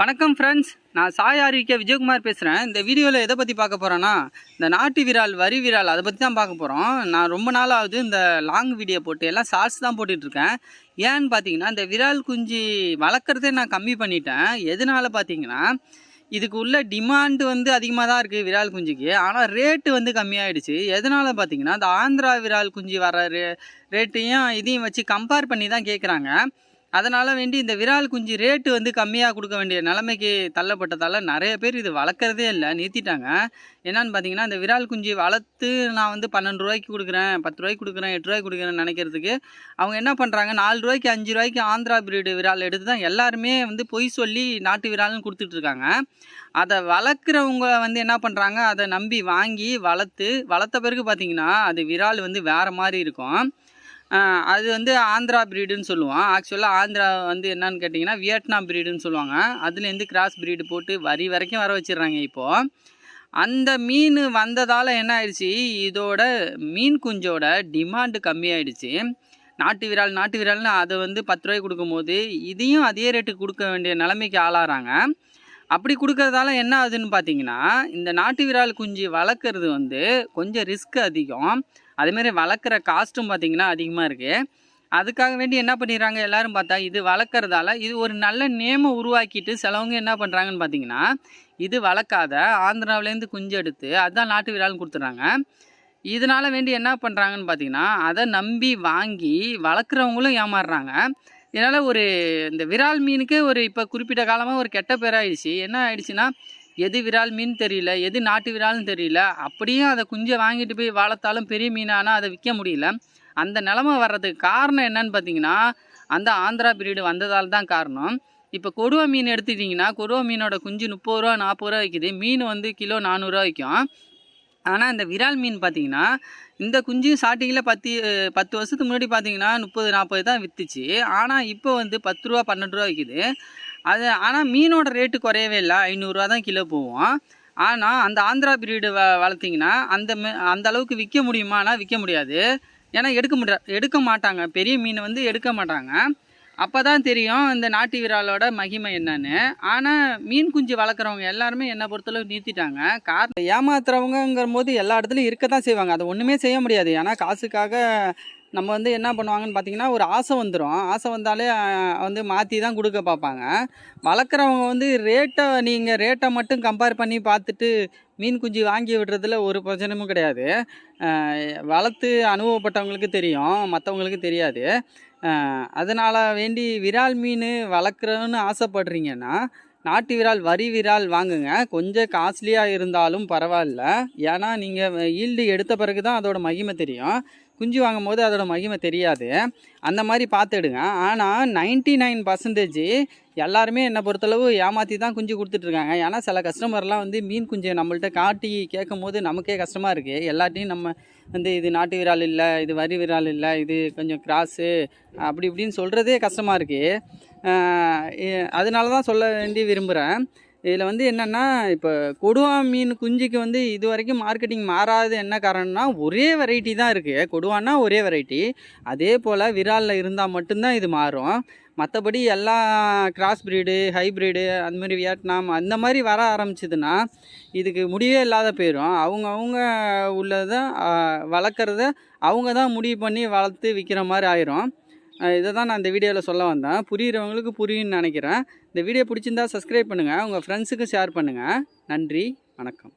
வணக்கம் ஃப்ரெண்ட்ஸ் நான் சாய் ஆரோக்கிய விஜயகுமார் பேசுகிறேன் இந்த வீடியோவில் எதை பற்றி பார்க்க போகிறேன்னா இந்த நாட்டு விரால் வரி விரால் அதை பற்றி தான் பார்க்க போகிறோம் நான் ரொம்ப நாளாவது இந்த லாங் வீடியோ போட்டு எல்லாம் ஷார்ட்ஸ் தான் போட்டுட்ருக்கேன் ஏன்னு பார்த்தீங்கன்னா இந்த விரால் குஞ்சு வளர்க்குறதே நான் கம்மி பண்ணிட்டேன். எதனால் பார்த்தீங்கன்னா இதுக்கு உள்ள டிமாண்டு வந்து அதிகமாக தான் இருக்குது விரால் குஞ்சுக்கு. ஆனால் ரேட்டு வந்து கம்மியாயிடுச்சு. எதனால் பார்த்தீங்கன்னா இந்த ஆந்திரா விரால் குஞ்சு வர ரே ரேட்டையும் இதையும் வச்சு கம்பேர் பண்ணி தான் கேட்குறாங்க அதனால் வேண்டி இந்த விரால் குஞ்சு ரேட்டு வந்து கம்மியாக கொடுக்க வேண்டிய நிலைமைக்கு தள்ளப்பட்டதால் நிறைய பேர் இது வளர்க்குறதே இல்லை நிறுத்திட்டாங்க. என்னன்னு பார்த்தீங்கன்னா இந்த விரால் குஞ்சு வளர்த்து நான் வந்து பன்னெண்டு ரூபாய்க்கு கொடுக்குறேன் பத்து ரூபாய்க்கு கொடுக்குறேன் எட்டு ரூபாய்க்கு கொடுக்குறேன்னு நினைக்கிறதுக்கு அவங்க என்ன பண்ணுறாங்க நாலு ரூபாய்க்கு அஞ்சு ரூபாய்க்கு ஆந்திரா பிரீடு விரால் எடுத்து தான் எல்லாருமே வந்து பொய் சொல்லி நாட்டு விரால்னு கொடுத்துட்ருக்காங்க அதை வளர்க்குறவங்க வந்து என்ன பண்ணுறாங்க அதை நம்பி வாங்கி வளர்த்து வளர்த்த பிறகு பார்த்தீங்கன்னா அது விரால் வந்து வேறு மாதிரி இருக்கும். அது வந்து ஆந்திரா ப்ரீடுன்னு சொல்லுவோம் ஆக்சுவலாக ஆந்திரா வந்து என்னன்னு கேட்டிங்கன்னா வியட்நாம் ப்ரீடுன்னு சொல்லுவாங்க. அதுலேருந்து கிராஸ் ப்ரீடு போட்டு வரி வரைக்கும் வர வச்சிடுறாங்க இப்போது அந்த மீன் வந்ததால் என்ன ஆயிடுச்சு? இதோட மீன் குஞ்சோட டிமாண்டு கம்மியாயிடுச்சு. நாட்டு விரால் நாட்டு விரால்னு அதை வந்து பத்து ரூபாய்க்கு கொடுக்கும்போது இதையும் அதே ரேட்டுக்கு கொடுக்க வேண்டிய நிலைமைக்கு ஆளாகிறாங்க. அப்படி கொடுக்கறதால என்ன ஆகுதுன்னு பார்த்தீங்கன்னா இந்த நாட்டு விரால் குஞ்சு வளர்க்குறது வந்து கொஞ்சம் ரிஸ்க் அதிகம். அதேமாரி வளர்க்குற காஸ்ட்டும் பார்த்திங்கன்னா அதிகமாக இருக்குது அதுக்காக வேண்டி என்ன பண்ணிடுறாங்க எல்லோரும் பார்த்தா இது வளர்க்குறதால இது ஒரு நல்ல நேமை உருவாக்கிட்டு சிலவங்க என்ன பண்ணுறாங்கன்னு பார்த்தீங்கன்னா இது வளர்க்காத ஆந்திராவிலேருந்து குஞ்சு எடுத்து அதுதான் நாட்டு விழான்னு கொடுத்துட்றாங்க. இதனால் வேண்டி என்ன பண்ணுறாங்கன்னு பார்த்தீங்கன்னா அதை நம்பி வாங்கி வளர்க்குறவங்களும் ஏமாறுறாங்க. இதனால் ஒரு இந்த விரால் மீனுக்கு ஒரு இப்போ குறிப்பிட்ட காலமாக ஒரு கெட்ட பேராயிடுச்சு. என்ன ஆயிடுச்சுன்னா எது விரால் மீன் தெரியல எது நாட்டு விரால்னு தெரியல அப்படியும் அதை குஞ்சை வாங்கிட்டு போய் வளர்த்தாலும் பெரிய மீனானால் அதை விற்க முடியல. அந்த நிலமை வர்றதுக்கு காரணம் என்னன்னு பார்த்தீங்கன்னா அந்த ஆந்திரா பீரியடு வந்ததால் தான் காரணம். இப்போ கொடுவா மீன் எடுத்துக்கிட்டிங்கன்னா கொடுவா மீனோட குஞ்சு முப்பது ரூபா நாற்பது ரூபா விற்கிது மீன் வந்து கிலோ நானூறுரூவா விற்கும் ஆனால் இந்த விரால் மீன் பார்த்தீங்கன்னா இந்த குஞ்சு ஸ்டார்டிங்கில் பத்து பத்து வருஷத்துக்கு முன்னாடி பார்த்தீங்கன்னா முப்பது நாற்பது தான் விற்றுச்சு ஆனால் இப்போ வந்து பத்து ரூபா பன்னெண்டு ரூபா விற்கிது அது ஆனால் மீனோட ரேட்டு குறையவே இல்லை. ஐநூறுரூவா தான் கிலோ போவோம் ஆனால் அந்த ஆந்திரா பிரீடு வ வளர்த்திங்கன்னா அந்த அந்த அளவுக்கு விற்க முடியுமானா விற்க முடியாது. ஏன்னா எடுக்க முடியா எடுக்க மாட்டாங்க. பெரிய மீன் வந்து எடுக்க மாட்டாங்க. அப்போ தான் தெரியும் இந்த நாட்டு விராலோட மகிமை என்னன்னு. ஆனால் மீன் குஞ்சு வளர்க்குறவங்க எல்லாருமே என்னை பொறுத்தளவு நிறுத்திட்டாங்க. கார் ஏமாத்துறவங்கிற போது எல்லா இடத்துலையும் இருக்க தான் செய்வாங்க. அதை ஒன்றுமே செய்ய முடியாது. ஏன்னா காசுக்காக நம்ம வந்து என்ன பண்ணுவாங்கன்னு பார்த்தீங்கன்னா ஒரு ஆசை வந்துடும் ஆசை வந்தாலே வந்து மாற்றி தான் கொடுக்க பார்ப்பாங்க வளர்க்குறவங்க வந்து ரேட்டை நீங்கள் ரேட்டை மட்டும் கம்பேர் பண்ணி பார்த்துட்டு மீன் குஞ்சு வாங்கி விடுறதுல ஒரு பிரச்சனையும் கிடையாது. வளர்த்து அனுபவப்பட்டவங்களுக்கு தெரியும் மற்றவங்களுக்கு தெரியாது. அதனால் வேண்டி விரால் மீன் வளர்க்குறோன்னு ஆசைப்படுறீங்கன்னா நாட்டு விரால் வரி விரால் வாங்குங்க. கொஞ்சம் காஸ்ட்லியாக இருந்தாலும் பரவாயில்ல. ஏன்னா நீங்கள் ஈல்டு எடுத்த பிறகு தான் அதோட மகிமை தெரியும். குஞ்சு வாங்கும் போது அதோட மகிமை தெரியாது. அந்த மாதிரி பார்த்துடுங்க. ஆனால் நைன்ட்டி நைன் பர்சன்டேஜ் எல்லாருமே என்னை பொறுத்தளவு ஏமாற்றி தான் குஞ்சு கொடுத்துட்ருக்காங்க. ஏன்னா சில கஸ்டமர்லாம் வந்து மீன் குஞ்சை நம்மள்ட்ட காட்டி கேட்கும் போது நமக்கே கஷ்டமாக இருக்குது எல்லாத்தையும் நம்ம வந்து இது நாட்டு விரால் இல்லை இது வரி விரால் இல்லை இது கொஞ்சம் கிராஸு அப்படி இப்படின்னு சொல்கிறதே கஷ்டமாக இருக்குது அதனால தான் சொல்ல வேண்டி விரும்புகிறேன் இதில் வந்து என்னென்னா இப்போ கொடுவா மீன் குஞ்சுக்கு வந்து இது வரைக்கும் மார்க்கெட்டிங் மாறாது என்ன காரணம்னா ஒரே வெரைட்டி தான் இருக்குது கொடுவான்னா ஒரே வெரைட்டி அதே போல் விராலில் இருந்தால் மட்டும்தான் இது மாறும். மற்றபடி எல்லா கிராஸ் ப்ரீடு ஹைப்ரிடு அந்தமாதிரி வியட்நாம் அந்த மாதிரி வர ஆரம்பிச்சிதுன்னா இதுக்கு முடிவே இல்லாத போயிடும் அவங்க அவங்க உள்ளதை வளர்க்குறத அவங்க தான் முடிவு பண்ணி வளர்த்து விற்கிற மாதிரி ஆயிரும். இதை தான் நான் இந்த வீடியோவில் சொல்ல வந்தேன். புரிகிறவங்களுக்கு புரியும்னு நினைக்கிறேன். இந்த வீடியோ பிடிச்சிருந்தா சப்ஸ்கிரைப் பண்ணுங்கள் உங்கள் ஃப்ரெண்ட்ஸுக்கும் ஷேர் பண்ணுங்கள் நன்றி. வணக்கம்.